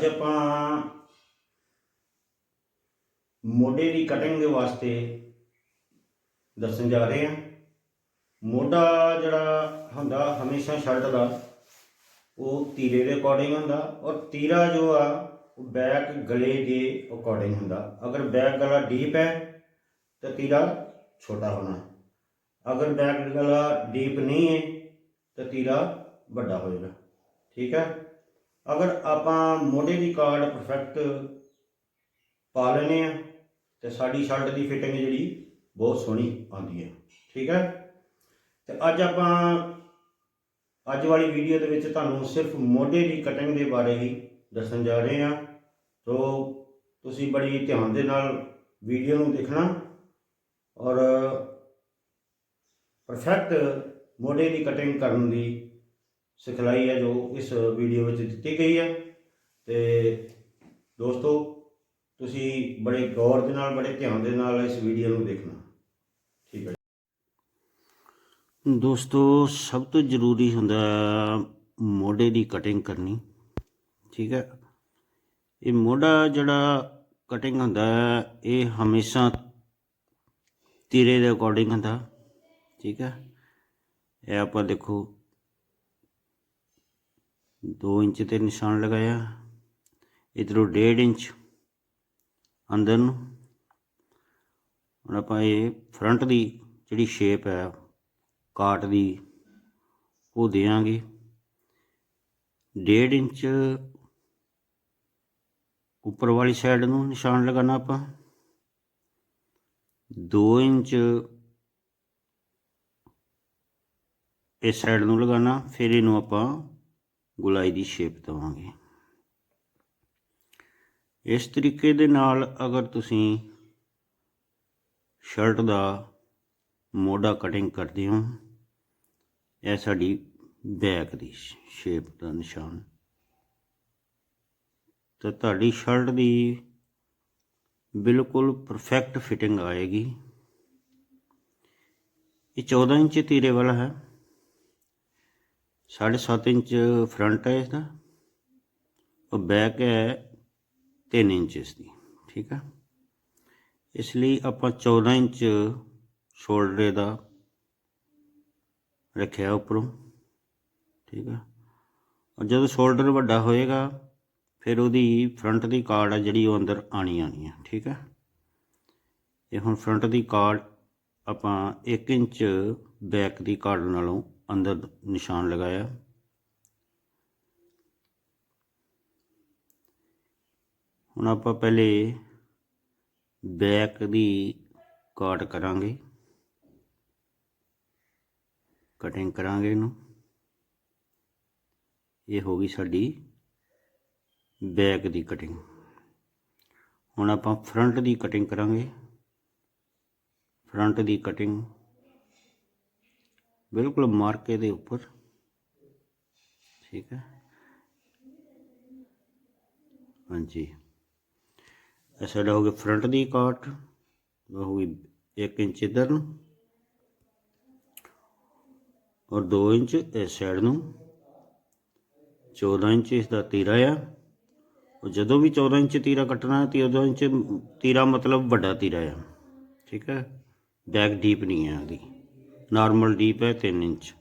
ਅੱਜ ਆਪਾਂ ਮੋਢੇ ਦੀ ਕਟਿੰਗ ਦੇ ਵਾਸਤੇ ਦੱਸਣ ਜਾ ਰਹੇ ਹਾਂ। ਮੋਢਾ ਜਿਹੜਾ ਹੁੰਦਾ ਹਮੇਸ਼ਾ ਸ਼ਰਟ ਦਾ, ਉਹ ਤੀਰੇ ਦੇ ਅਕੋਰਡਿੰਗ ਹੁੰਦਾ ਔਰ ਤੀਰਾ ਜੋ ਆ, ਉਹ ਬੈਕ ਗਲੇ ਦੇ ਅਕੋਰਡਿੰਗ ਹੁੰਦਾ। ਅਗਰ ਬੈਕ ਗਲਾ ਡੀਪ ਹੈ, ਤਾਂ ਤੀਰਾ ਛੋਟਾ ਹੋਣਾ ਅਗਰ ਬੈਕ ਗਲਾ ਡੀਪ ਨਹੀਂ ਹੈ, ਤਾਂ ਤੀਰਾ ਵੱਡਾ ਹੋਏਗਾ ਠੀਕ ਹੈ? ਅਗਰ ਆਪਾਂ ਮੋਢੇ ਦੀ ਕਾਰਡ ਪਰਫੈਕਟ ਪਾ ਲੈਨੇ ਆ ਤੇ ਸਾਡੀ ਸ਼ਰਟ ਦੀ ਫਿਟਿੰਗ ਜਿਹੜੀ ਬਹੁਤ ਸੋਹਣੀ ਆਉਂਦੀ ਹੈ। ਠੀਕ ਹੈ? ਤੇ ਅੱਜ ਆਪਾਂ, ਅੱਜ ਵਾਲੀ ਵੀਡੀਓ ਦੇ ਵਿੱਚ ਤੁਹਾਨੂੰ ਸਿਰਫ ਮੋਢੇ ਦੀ ਕਟਿੰਗ ਦੇ ਬਾਰੇ ਹੀ ਦੱਸਣ ਜਾ ਰਹੇ ਹਾਂ। ਸੋ ਤੁਸੀਂ ਬੜੀ ਧਿਆਨ ਦੇ ਨਾਲ ਵੀਡੀਓ ਨੂੰ ਦੇਖਣਾ ਔਰ ਪਰਫੈਕਟ ਮੋਢੇ ਦੀ ਕਟਿੰਗ ਕਰਨ ਦੀ ਸਿਖਲਾਈ ਹੈ ਜੋ ਇਸ ਵੀਡੀਓ ਵਿੱਚ ਦਿੱਤੀ ਗਈ ਹੈ। ਤੇ ਦੋਸਤੋ, ਤੁਸੀਂ ਬੜੇ ਗੌਰ ਦੇ ਨਾਲ, ਬੜੇ ਧਿਆਨ ਦੇ ਨਾਲ ਇਸ ਵੀਡੀਓ ਨੂੰ ਦੇਖਣਾ। ਠੀਕ ਹੈ ਦੋਸਤੋ, ਸਭ ਤੋਂ ਜ਼ਰੂਰੀ ਹੁੰਦਾ ਮੋਢੇ ਦੀ ਕਟਿੰਗ ਕਰਨੀ। ਠੀਕ ਹੈ। ਇਹ ਮੋਢਾ ਜਿਹੜਾ ਕਟਿੰਗ ਹੁੰਦਾ, ਇਹ ਹਮੇਸ਼ਾ ਤੀਰੇ ਦੇ ਅਕੋਰਡਿੰਗ ਹੁੰਦਾ। ਠੀਕ ਹੈ। ਇਹ ਆਪਾਂ ਦੇਖੋ 2 ਇੰਚ ਤੇ ਨਿਸ਼ਾਨ ਲਗਾਇਆ ਇਧਰੋਂ 1.5 ਇੰਚ ਅੰਦਰ ਨੂੰ ਹੁਣ ਆਪਾਂ ਇਹ ਫਰੰਟ ਦੀ ਜਿਹੜੀ ਸ਼ੇਪ ਹੈ ਕਾਟ ਦੀ ਉਹ ਦੇਾਂਗੇ 1.5 ਇੰਚ ਉੱਪਰ ਵਾਲੀ ਸਾਈਡ ਨੂੰ ਨਿਸ਼ਾਨ ਲਗਾਣਾ ਆਪਾਂ 2 ਇੰਚ ਇਸ ਸਾਈਡ ਨੂੰ ਲਗਾਣਾ ਫਿਰ ਇਹਨੂੰ ਆਪਾਂ ਗੁਲਾਈ ਦੀ ਸ਼ੇਪ ਦੇਵਾਂਗੇ। ਇਸ ਤਰੀਕੇ ਦੇ ਨਾਲ ਅਗਰ ਤੁਸੀਂ ਸ਼ਰਟ ਦਾ ਮੋਢਾ ਕਟਿੰਗ ਕਰਦੇ ਹੋ, ਇਹ ਸਾਡੀ ਬੈਕ ਦੀ ਸ਼ੇਪ ਦਾ ਨਿਸ਼ਾਨ। ਤਾਂ ਤੁਹਾਡੀ ਸ਼ਰਟ ਦੀ ਬਿਲਕੁਲ ਪਰਫੈਕਟ ਫਿਟਿੰਗ ਆਏਗੀ। ਇਹ 14 ਇੰਚ ਤੀਰੇ ਵਾਲਾ ਹੈ। 7.5 ਇੰਚ ਫਰੰਟ ਹੈ ਇਸਦਾ। ਔਰ ਬੈਕ ਹੈ 3 ਇੰਚ ਇਸ ਦੀ ਠੀਕ ਹੈ ਇਸ ਲਈ ਆਪਾਂ 14 ਇੰਚ ਸ਼ੋਲਡਰ ਦਾ ਰੱਖਿਆ ਉੱਪਰੋਂ, ਠੀਕ ਹੈ ਔਰ ਜਦੋਂ ਸ਼ੋਲਡਰ ਵੱਡਾ ਹੋਏਗਾ, ਫਿਰ ਉਹਦੀ ਫਰੰਟ ਦੀ ਕਾਰਡ ਆ ਜਿਹੜੀ ਉਹ ਅੰਦਰ ਆਣੀ ਆਣੀ ਹੈ ਠੀਕ ਹੈ ਇਹ ਹੁਣ ਫਰੰਟ ਦੀ ਕਾਰਡ ਆਪਾਂ 1 ਇੰਚ ਬੈਕ ਦੀ ਕਾਰਡ ਨਾਲੋਂ ਅੰਦਰ ਨਿਸ਼ਾਨ ਲਗਾਇਆ ਹੁਣ ਆਪਾਂ ਪਹਿਲੇ ਬੈਕ ਦੀ ਕਾਟ ਕਰਾਂਗੇ ਕਟਿੰਗ ਕਰਾਂਗੇ ਇਹਨੂੰ ਇਹ ਹੋ ਗਈ ਸਾਡੀ ਬੈਕ ਦੀ ਕਟਿੰਗ ਹੁਣ ਆਪਾਂ ਫਰੰਟ ਦੀ ਕਟਿੰਗ ਕਰਾਂਗੇ ਫਰੰਟ ਦੀ ਕਟਿੰਗ ਬਿਲਕੁਲ ਮਾਰਕੇ ਦੇ ਉੱਪਰ। ਠੀਕ ਹੈ। ਹਾਂਜੀ। ਇਹ ਸਾਡਾ ਹੋ ਗਿਆ ਫਰੰਟ ਦੀ ਕਾਟ ਉਹ ਹੋ ਗਈ 1 ਇੰਚ ਇਧਰ ਨੂੰ ਔਰ 2 ਇੰਚ ਇਸ ਸਾਈਡ ਨੂੰ। 14 ਇੰਚ ਇਸ ਦਾ ਤੀਰਾ ਆ। ਉਹ ਜਦੋਂ ਵੀ 14 ਇੰਚ ਤੀਰਾ ਕੱਟਣਾ ਤੇ 14 ਇੰਚ ਤੀਰਾ ਮਤਲਬ ਵੱਡਾ ਤੀਰਾ ਆ। ਠੀਕ ਹੈ। ਬੈਕ ਡੀਪ ਨਹੀਂ ਹੈ ਉਹਦੀ। ਨਾਰਮਲ ਡੀਪ ਹੈ 3 ਇੰਚ।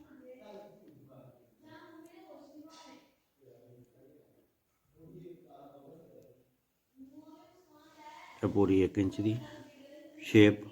ਇਹ ਪੂਰੀ 1 ਇੰਚ ਦੀ ਸ਼ੇਪ।